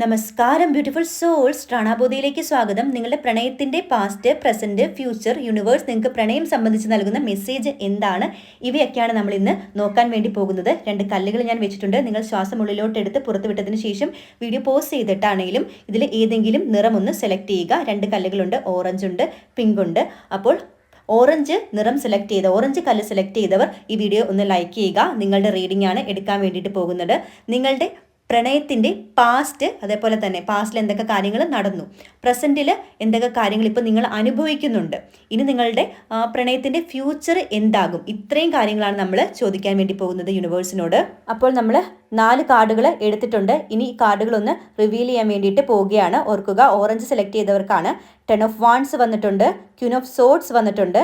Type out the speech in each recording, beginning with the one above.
നമസ്കാരം beautiful souls റാണാബോധിയിലേക്ക് സ്വാഗതം. നിങ്ങളുടെ പ്രണയത്തിന്റെ പാസ്റ്റ് പ്രസന്റ് ഫ്യൂച്ചർ യൂണിവേഴ്സ് നിങ്ങൾക്ക് പ്രണയം സംബന്ധിച്ച് നൽകുന്ന മെസ്സേജ് എന്താണ്? ഇവയൊക്കെയാണ് നമ്മൾ ഇന്ന് നോക്കാൻ വേണ്ടി പോകുന്നത്. രണ്ട് കല്ലുകൾ ഞാൻ വെച്ചിട്ടുണ്ട്. നിങ്ങൾ ശ്വാസം ഉള്ളിലോട്ട് എടുത്ത് പുറത്തുവിട്ടതിന് ശേഷം വീഡിയോ പോസ് ചെയ്തിട്ടാണെങ്കിലും ഇതിൽ ഏതെങ്കിലും നിറം ഒന്ന് സെലക്ട് ചെയ്യുക. രണ്ട് കല്ലുകളുണ്ട്. ഓറഞ്ച് ഉണ്ട്. പിങ്ക് ഉണ്ട്. അപ്പോൾ ഓറഞ്ച് നിറം സെലക്ട് ചെയ്ത ഓറഞ്ച് കല്ല് സെലക്ട് ചെയ്തവർ ഈ വീഡിയോ ഒന്ന് ലൈക്ക് ചെയ്യുക. നിങ്ങളുടെ റീഡിംഗ് ആണ് എടുക്കാൻ വേണ്ടിയിട്ട് പോകുന്നത്. നിങ്ങളുടെ പ്രണയത്തിന്റെ പാസ്റ്റ് അതേപോലെ തന്നെ പാസ്റ്റിൽ എന്തൊക്കെ കാര്യങ്ങൾ നടന്നു. പ്രസന്റിൽ എന്തൊക്കെ കാര്യങ്ങൾ ഇപ്പോൾ നിങ്ങൾ അനുഭവിക്കുന്നുണ്ട്. ഇനി നിങ്ങളുടെ പ്രണയത്തിന്റെ ഫ്യൂച്ചർ എന്താകും? ഇത്രയും കാര്യങ്ങളാണ് നമ്മൾ ചോദിക്കാൻ വേണ്ടി പോകുന്നത് യൂണിവേഴ്സിനോട് അപ്പോൾ നമ്മൾ നാല് കാർഡുകൾ എടുത്തിട്ടുണ്ട്. ഇനി ഈ കാർഡുകളൊന്ന് റിവീൽ ചെയ്യാൻ വേണ്ടിയിട്ട് പോവുകയാണ്. ഓർക്കുക ഓറഞ്ച് സെലക്ട് ചെയ്തവർക്കാണ്. ടെൻ ഓഫ് വാൺസ് വന്നിട്ടുണ്ട്. ക്യൂൻ ഓഫ് സോഡ്സ് വന്നിട്ടുണ്ട്.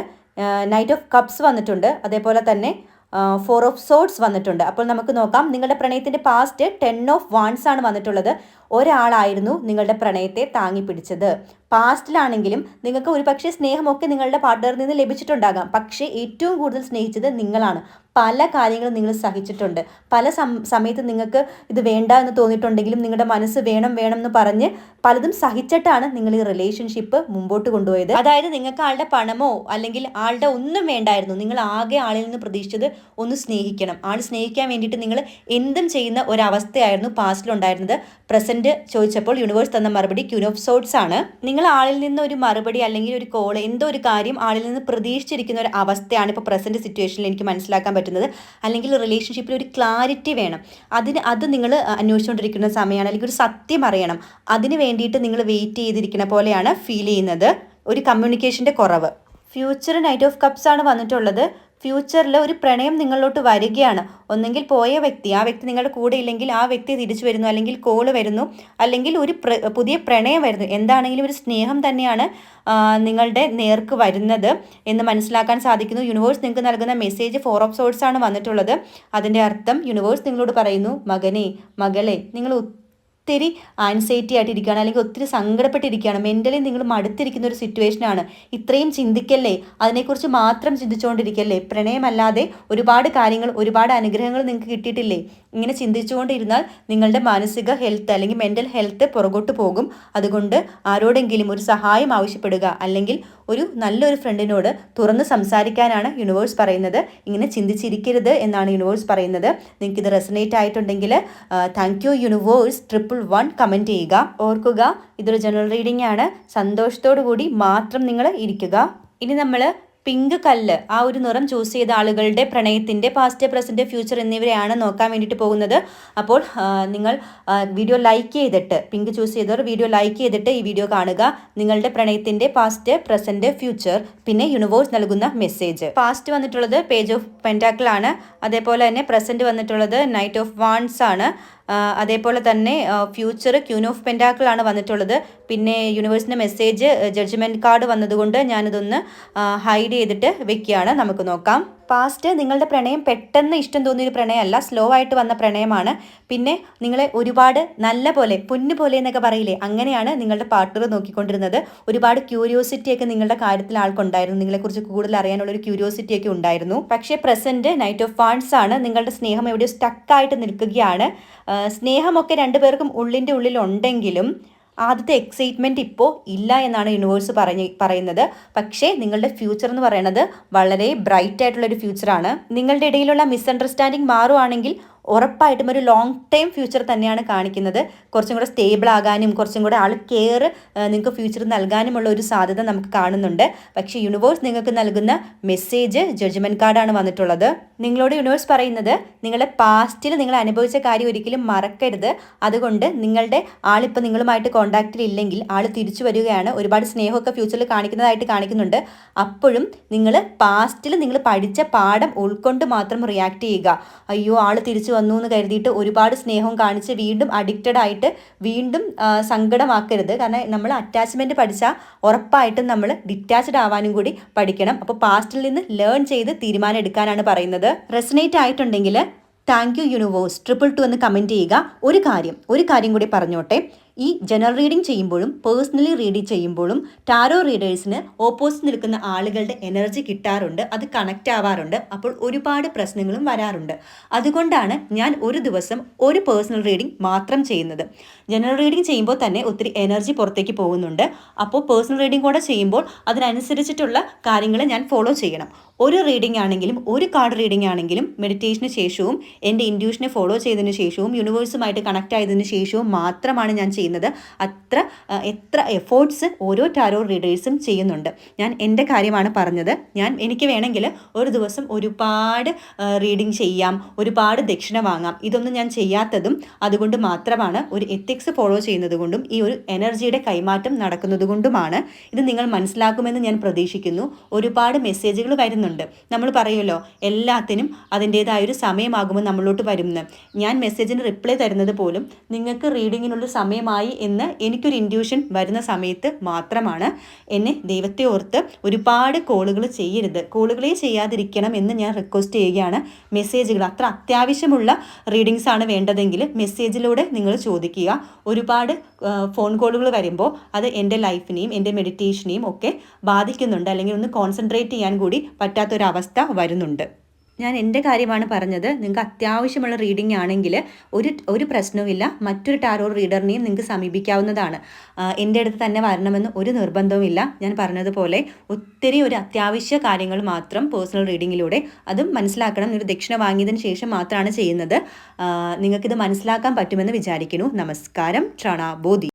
നൈറ്റ് ഓഫ് കപ്സ് വന്നിട്ടുണ്ട്. അതേപോലെ തന്നെ ഫോർ ഓഫ് സോഡ്സ് വന്നിട്ടുണ്ട്. അപ്പോൾ നമുക്ക് നോക്കാം. നിങ്ങളുടെ പ്രണയത്തിന്റെ പാസ്റ്റ് ടെൻ ഓഫ് വാൺസ് ആണ് വന്നിട്ടുള്ളത്. ഒരാളായിരുന്നു നിങ്ങളുടെ പ്രണയത്തെ താങ്ങി പിടിച്ചത്. പാസ്റ്റിലാണെങ്കിലും നിങ്ങൾക്ക് ഒരു പക്ഷേ സ്നേഹമൊക്കെ നിങ്ങളുടെ പാർട്ട്ണറിൽ നിന്ന് ലഭിച്ചിട്ടുണ്ടാകാം. പക്ഷേ ഏറ്റവും കൂടുതൽ സ്നേഹിച്ചത് നിങ്ങളാണ്. പല കാര്യങ്ങളും നിങ്ങൾ സഹിച്ചിട്ടുണ്ട്. പല സമയത്ത് നിങ്ങൾക്ക് ഇത് വേണ്ട എന്ന് തോന്നിയിട്ടുണ്ടെങ്കിലും നിങ്ങളുടെ മനസ്സ് വേണം വേണം എന്ന് പറഞ്ഞ് പലതും സഹിച്ചിട്ടാണ് നിങ്ങൾ ഈ റിലേഷൻഷിപ്പ് മുമ്പോട്ട് കൊണ്ടുപോയത്. അതായത് നിങ്ങൾക്ക് ആളുടെ പണമോ അല്ലെങ്കിൽ ആളുടെ ഒന്നും വേണ്ടായിരുന്നു. നിങ്ങൾ ആകെ ആളിൽ നിന്ന് പ്രതീക്ഷിച്ചത് ഒന്ന് സ്നേഹിക്കണം. ആൾ സ്നേഹിക്കാൻ വേണ്ടിയിട്ട് നിങ്ങൾ എന്തും ചെയ്യുന്ന ഒരവസ്ഥയായിരുന്നു പാസ്റ്റിലുണ്ടായിരുന്നത്. പ്രസന്റ് ചോദിച്ചപ്പോൾ യൂണിവേഴ്സ് തന്ന മറുപടി ക്യൂൻ ഓഫ് സോട്ട്സ് ആണ്. നിങ്ങൾ ആളിൽ നിന്ന് ഒരു മറുപടി അല്ലെങ്കിൽ ഒരു കോൾ എന്തോ ഒരു കാര്യം ആളിൽ നിന്ന് പ്രതീക്ഷിച്ചിരിക്കുന്ന ഒരു അവസ്ഥയാണ് ഇപ്പോൾ പ്രസന്റ് സിറ്റുവേഷനിൽ എനിക്ക് മനസ്സിലാക്കാൻ പറ്റുന്നത്. അല്ലെങ്കിൽ റിലേഷൻഷിപ്പിൽ ഒരു ക്ലാരിറ്റി വേണം. അതിന് അത് നിങ്ങൾ അന്വേഷിച്ചുകൊണ്ടിരിക്കുന്ന സമയമാണ്. അല്ലെങ്കിൽ ഒരു സത്യം അറിയണം. അതിന് വേണ്ടിയിട്ട് നിങ്ങൾ വെയിറ്റ് ചെയ്തിരിക്കുന്ന പോലെയാണ് ഫീൽ ചെയ്യുന്നത്. ഒരു കമ്മ്യൂണിക്കേഷന്റെ കുറവ്. ഫ്യൂച്ചർ നൈറ്റ് ഓഫ് കപ്സ് ആണ് വന്നിട്ടുള്ളത്. ഫ്യൂച്ചറിൽ ഒരു പ്രണയം നിങ്ങളിലോട്ട് വരികയാണ്. ഒന്നെങ്കിൽ പോയ വ്യക്തി ആ വ്യക്തി നിങ്ങളുടെ കൂടെ ഇല്ലെങ്കിൽ ആ വ്യക്തി തിരിച്ചു വരുന്നു അല്ലെങ്കിൽ കോൾ വരുന്നു അല്ലെങ്കിൽ ഒരു പുതിയ പ്രണയം വരുന്നു. എന്താണെങ്കിലും ഒരു സ്നേഹം തന്നെയാണ് നിങ്ങളുടെ നേർക്ക് വരുന്നത് എന്ന് മനസ്സിലാക്കാൻ സാധിക്കുന്നു. യൂണിവേഴ്സ് നിങ്ങൾക്ക് നൽകുന്ന മെസ്സേജ് ഫോർ ഓഫ് സോഴ്സ് ആണ് വന്നിട്ടുള്ളത്. അതിന്റെ അർത്ഥം യൂണിവേഴ്സ് നിങ്ങളോട് പറയുന്നു മകനെ മകളെ നിങ്ങൾ ഒത്തിരി ആൻസൈറ്റി ആയിട്ടിരിക്കുകയാണ് അല്ലെങ്കിൽ ഒത്തിരി സങ്കടപ്പെട്ടിരിക്കുകയാണ്. മെന്റലി നിങ്ങൾ മടുത്തിരിക്കുന്ന ഒരു സിറ്റുവേഷനാണ് ഇത്രയും ചിന്തിക്കല്ലേ? അതിനെക്കുറിച്ച് മാത്രം ചിന്തിച്ചുകൊണ്ടിരിക്കല്ലേ? പ്രണയമല്ലാതെ ഒരുപാട് കാര്യങ്ങൾ ഒരുപാട് അനുഗ്രഹങ്ങൾ നിങ്ങൾക്ക് കിട്ടിയിട്ടില്ലേ? ഇങ്ങനെ ചിന്തിച്ചുകൊണ്ടിരുന്നാൽ നിങ്ങളുടെ മാനസിക ഹെൽത്ത് അല്ലെങ്കിൽ മെന്റൽ ഹെൽത്ത് പുറകോട്ട് പോകും. അതുകൊണ്ട് ആരോടെങ്കിലും ഒരു സഹായം ആവശ്യപ്പെടുക. അല്ലെങ്കിൽ ഒരു നല്ലൊരു ഫ്രണ്ടിനോട് തുറന്ന് സംസാരിക്കാനാണ് യൂണിവേഴ്സ് പറയുന്നത്. ഇങ്ങനെ ചിന്തിച്ചിരിക്കരുത് എന്നാണ് യൂണിവേഴ്സ് പറയുന്നത്. നിങ്ങൾക്ക് ഇത് റെസനേറ്റ് ആയിട്ടുണ്ടെങ്കിൽ thank you universe triple one comment ചെയ്യുക. ഓർക്കുക ഇതൊരു ജനറൽ റീഡിംഗ് ആണ്. സന്തോഷത്തോടു കൂടി മാത്രം നിങ്ങൾ ഇരിക്കുക. ഇനി നമ്മൾ പിങ്ക് കല്ല് ആ ഒരു നിറം ചൂസ് ചെയ്ത ആളുകളുടെ പ്രണയത്തിന്റെ പാസ്റ്റ് പ്രസന്റ് ഫ്യൂച്ചർ എന്നിവരെയാണ് നോക്കാൻ വേണ്ടിയിട്ട് പോകുന്നത്. അപ്പോൾ നിങ്ങൾ വീഡിയോ ലൈക്ക് ചെയ്തിട്ട് പിങ്ക് ചൂസ് ചെയ്തവർ വീഡിയോ ലൈക്ക് ചെയ്തിട്ട് ഈ വീഡിയോ കാണുക. നിങ്ങളുടെ പ്രണയത്തിന്റെ പാസ്റ്റ് പ്രസന്റ് ഫ്യൂച്ചർ പിന്നെ യൂണിവേഴ്സ് നൽകുന്ന മെസ്സേജ് പാസ്റ്റ് വന്നിട്ടുള്ളത് പേജ് ഓഫ് പെന്റാക്കിൾ ആണ്. അതേപോലെ തന്നെ പ്രസന്റ് വന്നിട്ടുള്ളത് നൈറ്റ് ഓഫ് വാൺസ് ആണ്. അതേപോലെ തന്നെ ഫ്യൂച്ചർ ക്യൂൻ ഓഫ് പെൻഡാക്കിൾ ആണ് വന്നിട്ടുള്ളത്. പിന്നെ യൂണിവേഴ്സിന്റെ മെസ്സേജ് ജഡ്ജ്മെന്റ് കാർഡ് വന്നതുകൊണ്ട് ഞാനിതൊന്ന് ഹൈഡ് ചെയ്തിട്ട് വെക്കുകയാണ്. നമുക്ക് നോക്കാം. പാസ്റ്റ് നിങ്ങളുടെ പ്രണയം പെട്ടെന്ന് ഇഷ്ടം തോന്നിയൊരു പ്രണയമല്ല സ്ലോ ആയിട്ട് വന്ന പ്രണയമാണ്. പിന്നെ നിങ്ങളെ ഒരുപാട് നല്ല പോലെ പൊന്നു പോലെ എന്നൊക്കെ പറയില്ലേ അങ്ങനെയാണ് നിങ്ങളുടെ പാർട്ട്ണർ നോക്കിക്കൊണ്ടിരുന്നത്. ഒരുപാട് ക്യൂരിയോസിറ്റി ഒക്കെ നിങ്ങളുടെ കാര്യത്തിൽ ആൾക്കുണ്ടായിരുന്നു. നിങ്ങളെക്കുറിച്ച് കൂടുതൽ അറിയാനുള്ള ഒരു ക്യൂരിയോസിറ്റി ഒക്കെ ഉണ്ടായിരുന്നു. പക്ഷേ പ്രസന്റ് നൈറ്റ് ഓഫ് ഫാൻസ് ആണ് നിങ്ങളുടെ സ്നേഹം എവിടെയോ സ്റ്റക്കായിട്ട് നിൽക്കുകയാണ്. സ്നേഹമൊക്കെ രണ്ടുപേർക്കും ഉള്ളിന്റെ ഉള്ളിൽ ഉണ്ടെങ്കിലും ആദ്യത്തെ എക്സൈറ്റ്മെന്റ് ഇപ്പോൾ ഇല്ല എന്നാണ് യൂണിവേഴ്സ് പറഞ്ഞ് പറയുന്നത്. പക്ഷേ നിങ്ങളുടെ ഫ്യൂച്ചർ എന്ന് പറയുന്നത് വളരെ ബ്രൈറ്റ് ആയിട്ടുള്ളൊരു ഫ്യൂച്ചറാണ് നിങ്ങളുടെ ഇടയിലുള്ള മിസ്അണ്ടർസ്റ്റാൻഡിങ് മാറുവാണെങ്കിൽ ഉറപ്പായിട്ടും ഒരു ലോങ് ടൈം ഫ്യൂച്ചർ തന്നെയാണ് കാണിക്കുന്നത്. കുറച്ചും കൂടെ സ്റ്റേബിൾ ആകാനും കുറച്ചും കൂടെ ആൾ കെയർ നിങ്ങൾക്ക് ഫ്യൂച്ചർ നൽകാനുമുള്ള ഒരു സാധ്യത നമുക്ക് കാണുന്നുണ്ട്. പക്ഷേ യൂണിവേഴ്സ് നിങ്ങൾക്ക് നൽകുന്ന മെസ്സേജ് ജഡ്ജ്മെന്റ് കാർഡാണ് വന്നിട്ടുള്ളത്. നിങ്ങളോട് യൂണിവേഴ്സ് പറയുന്നത് നിങ്ങളുടെ പാസ്റ്റിൽ നിങ്ങൾ അനുഭവിച്ച കാര്യം ഒരിക്കലും മറക്കരുത്. അതുകൊണ്ട് നിങ്ങളുടെ ആളിപ്പോൾ നിങ്ങളുമായിട്ട് കോണ്ടാക്റ്റിൽ ഇല്ലെങ്കിൽ ആൾ തിരിച്ചു വരികയാണ്. ഒരുപാട് സ്നേഹമൊക്കെ ഫ്യൂച്ചറിൽ കാണിക്കുന്നതായിട്ട് കാണിക്കുന്നുണ്ട്. അപ്പോഴും നിങ്ങൾ പാസ്റ്റിൽ നിങ്ങൾ പഠിച്ച പാഠം ഉൾക്കൊണ്ട് മാത്രം റിയാക്ട് ചെയ്യുക. അയ്യോ ആൾ തിരിച്ചു വന്നു എന്ന് കരുതിയിട്ട് ഒരുപാട് സ്നേഹം കാണിച്ച് വീണ്ടും അഡിക്റ്റഡ് ആയിട്ട് വീണ്ടും സങ്കടമാക്കരുത്. കാരണം നമ്മൾ അറ്റാച്ച്മെന്റ് പഠിച്ചാൽ ഉറപ്പായിട്ടും നമ്മൾ ഡിറ്റാച്ച്ഡ് ആവാനും കൂടി പഠിക്കണം. അപ്പോൾ പാസ്റ്റിൽ നിന്ന് ലേൺ ചെയ്ത് തീരുമാനം എടുക്കാനാണ് പറയുന്നത്. റെസനേറ്റ് ആയിട്ടുണ്ടെങ്കിൽ thank you universe triple two എന്ന് കമന്റ് ചെയ്യുക. ഒരു കാര്യം ഒരു കാര്യം കൂടി പറഞ്ഞോട്ടെ. ഈ ജനറൽ റീഡിംഗ് ചെയ്യുമ്പോഴും പേഴ്സണലി റീഡ് ചെയ്യുമ്പോഴും ടാരോ റീഡേഴ്സിന് ഓപ്പോസിറ്റ് നിൽക്കുന്ന ആളുകളുടെ എനർജി കിട്ടാറുണ്ട് അത് കണക്റ്റ് ആവാറുണ്ട്. അപ്പോൾ ഒരുപാട് പ്രശ്നങ്ങളും വരാറുണ്ട്. അതുകൊണ്ടാണ് ഞാൻ ഒരു ദിവസം ഒരു പേഴ്സണൽ റീഡിംഗ് മാത്രം ചെയ്യുന്നത്. ജനറൽ റീഡിംഗ് ചെയ്യുമ്പോൾ തന്നെ ഒത്തിരി എനർജി പുറത്തേക്ക് പോകുന്നുണ്ട്. അപ്പോൾ പേഴ്സണൽ റീഡിംഗ് കൂടെ ചെയ്യുമ്പോൾ അതിനനുസരിച്ചിട്ടുള്ള കാര്യങ്ങൾ ഞാൻ ഫോളോ ചെയ്യണം. ഒരു റീഡിംഗ് ആണെങ്കിലും ഒരു കാർഡ് റീഡിംഗ് ആണെങ്കിലും മെഡിറ്റേഷന് ശേഷവും എന്റെ ഇൻഡ്യൂഷനെ ഫോളോ ചെയ്തതിന് ശേഷവും യൂണിവേഴ്സുമായിട്ട് കണക്ട് ആയതിനു ശേഷവും മാത്രമാണ് ഞാൻ ചെയ്യുന്നത്. അത്ര എത്ര എഫേർട്സ് ഓരോ ടാരോ റീഡേഴ്സും ചെയ്യുന്നുണ്ട്. ഞാൻ എന്റെ കാര്യമാണ് പറഞ്ഞത്. ഞാൻ എനിക്ക് വേണമെങ്കിൽ ഒരു ദിവസം ഒരുപാട് റീഡിംഗ് ചെയ്യാം ഒരുപാട് ദക്ഷിണ വാങ്ങാം. ഇതൊന്നും ഞാൻ ചെയ്യാത്തതും അതുകൊണ്ട് മാത്രമാണ് ഒരു എത്തിക്സ് ഫോളോ ചെയ്യുന്നത് കൊണ്ടും ഈ ഒരു എനർജിയുടെ കൈമാറ്റം നടക്കുന്നത് ഇത് നിങ്ങൾ മനസ്സിലാക്കുമെന്ന് ഞാൻ പ്രതീക്ഷിക്കുന്നു. ഒരുപാട് മെസ്സേജുകൾ വരുന്നുണ്ട്. നമ്മൾ പറയുമല്ലോ എല്ലാത്തിനും അതിന്റേതായ ഒരു സമയമാകുമ്പോൾ നമ്മളോട്ട് വരുമെന്ന് ഞാൻ മെസ്സേജിന് റിപ്ലൈ തരുന്നത് പോലും നിങ്ങൾക്ക് റീഡിങ്ങിനുള്ള സമയമായി എന്ന് എനിക്കൊരു ഇൻഡ്യൂഷൻ വരുന്ന സമയത്ത് മാത്രമാണ് എന്നെ ദൈവത്തെ ഓർത്ത് ഒരുപാട് കോളുകൾ ചെയ്യരുത്. കോളുകളെ ചെയ്യാതിരിക്കണം എന്ന് ഞാൻ റിക്വസ്റ്റ് ചെയ്യുകയാണ്. മെസ്സേജുകൾ അത്ര അത്യാവശ്യമുള്ള റീഡിങ്സ് ആണ് വേണ്ടതെങ്കിൽ മെസ്സേജിലൂടെ നിങ്ങൾ ചോദിക്കുക. ഒരുപാട് ഫോൺ കോളുകൾ വരുമ്പോൾ അത് എന്റെ ലൈഫിനെയും എന്റെ മെഡിറ്റേഷനെയും ഒക്കെ ബാധിക്കുന്നുണ്ട്. അല്ലെങ്കിൽ ഒന്ന് കോൺസെൻട്രേറ്റ് ചെയ്യാൻ കൂടി പറ്റാത്തൊരവസ്ഥ വരുന്നുണ്ട്. ഞാൻ എന്റെ കാര്യമാണ് പറഞ്ഞത്. നിങ്ങൾക്ക് അത്യാവശ്യമുള്ള റീഡിംഗ് ആണെങ്കിൽ ഒരു ഒരു പ്രശ്നവുമില്ല. മറ്റൊരു ടാരോ റീഡറിനെയും നിങ്ങൾക്ക് സമീപിക്കാവുന്നതാണ്. എന്റെ അടുത്ത് തന്നെ വരണമെന്ന് ഒരു നിർബന്ധവുമില്ല. ഞാൻ പറഞ്ഞതുപോലെ ഒത്തിരി ഒരു അത്യാവശ്യ കാര്യങ്ങൾ മാത്രം പേഴ്സണൽ റീഡിങ്ങിലൂടെ അതും മനസ്സിലാക്കണം. നിങ്ങൾ ദക്ഷിണ വാങ്ങിയതിന് ശേഷം മാത്രമാണ് ചെയ്യുന്നത്. നിങ്ങൾക്കിത് മനസ്സിലാക്കാൻ പറ്റുമെന്ന് വിചാരിക്കുന്നു. നമസ്കാരം. പ്രണാബോധി